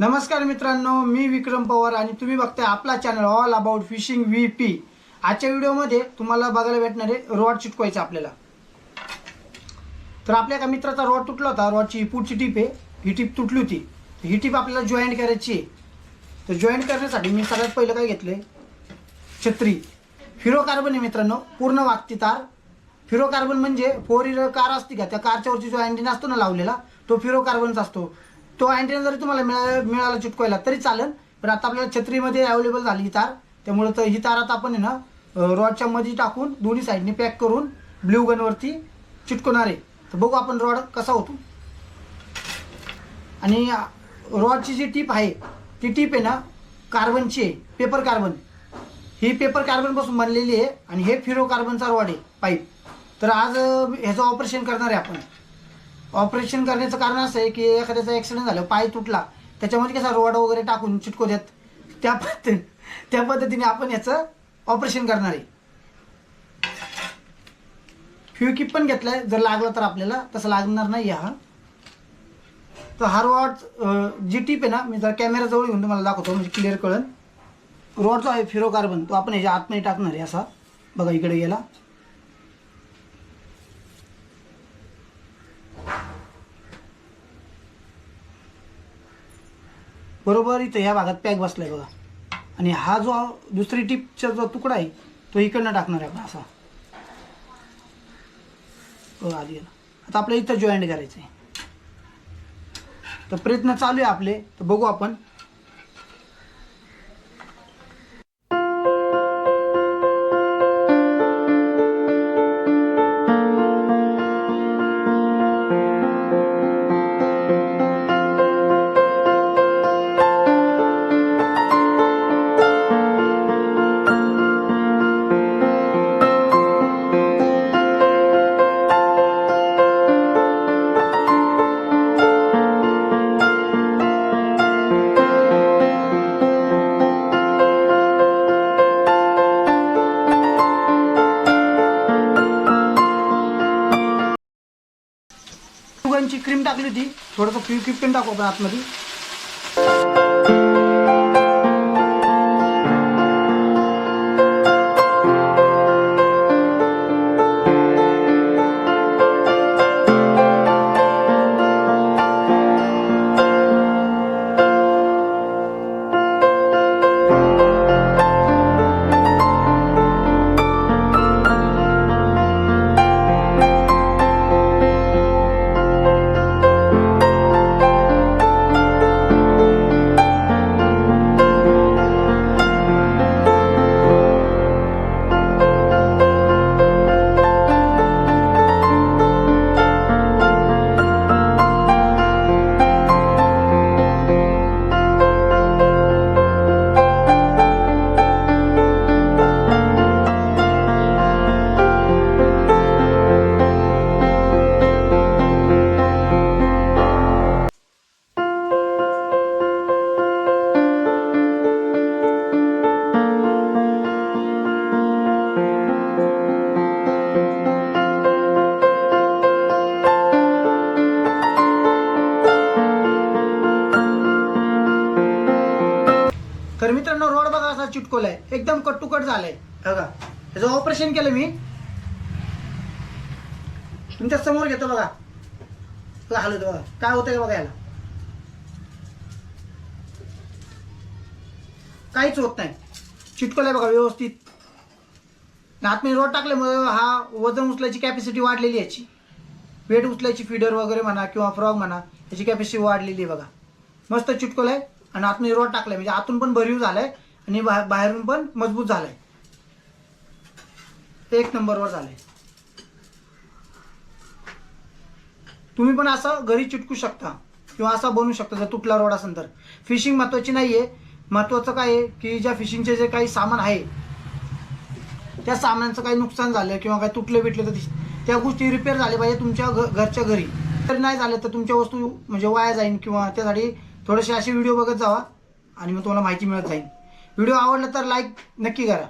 नमस्कार मित्रांनो मी विक्रम पवार आणि तुम्ही बघताय आपला channel all about fishing V P आजच्या व्हिडिओमध्ये तुम्हाला बघायला भेटणार आहे रॉड चिटकवायचं आपल्याला. तर आपल्या एका मित्राचा रॉड तुटला होता. रॉडची ही पुढची टीप आहे ही टीप तुटली होती. तर ही टीप आपल्याला जॉईंट करायची आहे. तर जॉईंट करण्यासाठी मी सगळ्यात पहिलं काय घेतलं छत्री. फिरो कार्बन आहे मित्रांनो पूर्ण वागती तार. फिरो कार्बन म्हणजे फोर व्हीलर कार असते का त्या कारच्यावरती जो अँटिना असतो ना लावलेला तो फिरो कार्बनचा असतो. तो अँटिना जरी तुम्हाला मिळाला मिळाला चिटकवायला तरी चालेल. पण आता आपल्याला छत्रीमध्ये अवेलेबल झाली ही तार. त्यामुळं तर ही तार आता आपण आहे ना रॉडच्या मध्ये टाकून दोन्ही साईडने पॅक करून ब्ल्यू गनवरती चिटकवणार आहे. तर बघू आपण रॉड कसा होतो. आणि रॉडची जी टीप आहे ती टीप आहे ना कार्बनची आहे पेपर कार्बन ही पेपर कार्बनपासून बनलेली आहे आणि हे फिरो कार्बनचा रॉड आहे पाईप तर आज ह्याचं ऑपरेशन करणार आहे आपण. ऑपरेशन करण्याचं कारण असं आहे की एखाद्याचा ॲक्सिडेंट झाला पाय तुटला त्याच्यामध्ये कसा रोड वगैरे टाकून चिटको देत त्या पद्धती त्या पद्धतीने आपण याचं ऑपरेशन करणार आहे. फ्यू किप पण घेतलाय जर लागलं तर आपल्याला तसं लागणार नाही हा. तर हा रॉड जी टीप आहे ना मी जर कॅमेरा जवळ घेऊन तुम्हाला दाखवतो म्हणजे क्लिअर कळन. रॉड जो आहे फिरो कार्बन तो आपण ह्याच्या आतमध्ये टाकणार आहे असा. बघा इकडे गेला. बरोबर इथं ह्या भागात पॅक बसलाय बघा. आणि हा जो दुसरी टिपचा जो तुकडा आहे तो इकडनं टाकणार आहे आपण असा. बघा आधी आता आपल्या इथं जॉईंट करायचं आहे तर प्रयत्न चालू आहे आपले. तर बघू आपण. टाकली होती. थोडंसं फ्यू किप पण टाकू आपण आतमध्ये. रोड आहे एकदम कट टू कट झालाय बघा त्याचं ऑपरेशन केलं मी. तुमच्यासमोर घेतो बघा. बघा हलत बघा. काय होतंय बघा याला काहीच होत नाही. चिटकोलाय बघा व्यवस्थित. आतमध्ये रोड टाकल्यामुळे हा वजन उचलायची कॅपॅसिटी वाढलेली आहे याची. वेट उचलायची फिडर वगैरे म्हणा किंवा फ्रॉग म्हणा याची कॅपॅसिटी वाढलेली आहे बघा. मस्त चिटकोलाय आणि आतमध्ये रोड टाकलाय. म्हणजे आतून पण भरीव झालाय. आणि बा- बाहेरून पण मजबूत झालं आहे एक नंबरवर झालं आहे तुम्ही पण असं घरी चिटकू शकता किंवा असा बनवू शकता जर तुटला रोड असेल तर फिशिंग महत्वाची आहे महत्वाचं काय आहे की ज्या फिशिंगचे जे काही सामान आहे त्या सामानाचं काही नुकसान झालं किंवा काही तुटलं बिटले तर त्या गोष्टी रिपेअर झाल्या पाहिजे तुमच्या घ घरच्या घरी. तर नाही झालं तर तुमच्या वस्तू म्हणजे वाया जाईल किंवा त्यासाठी थोडेसे असे व्हिडिओ बघत जावा आणि मग तुम्हाला माहिती मिळत जाईल. व्हिडिओ आवडला तर लाईक नक्की करा.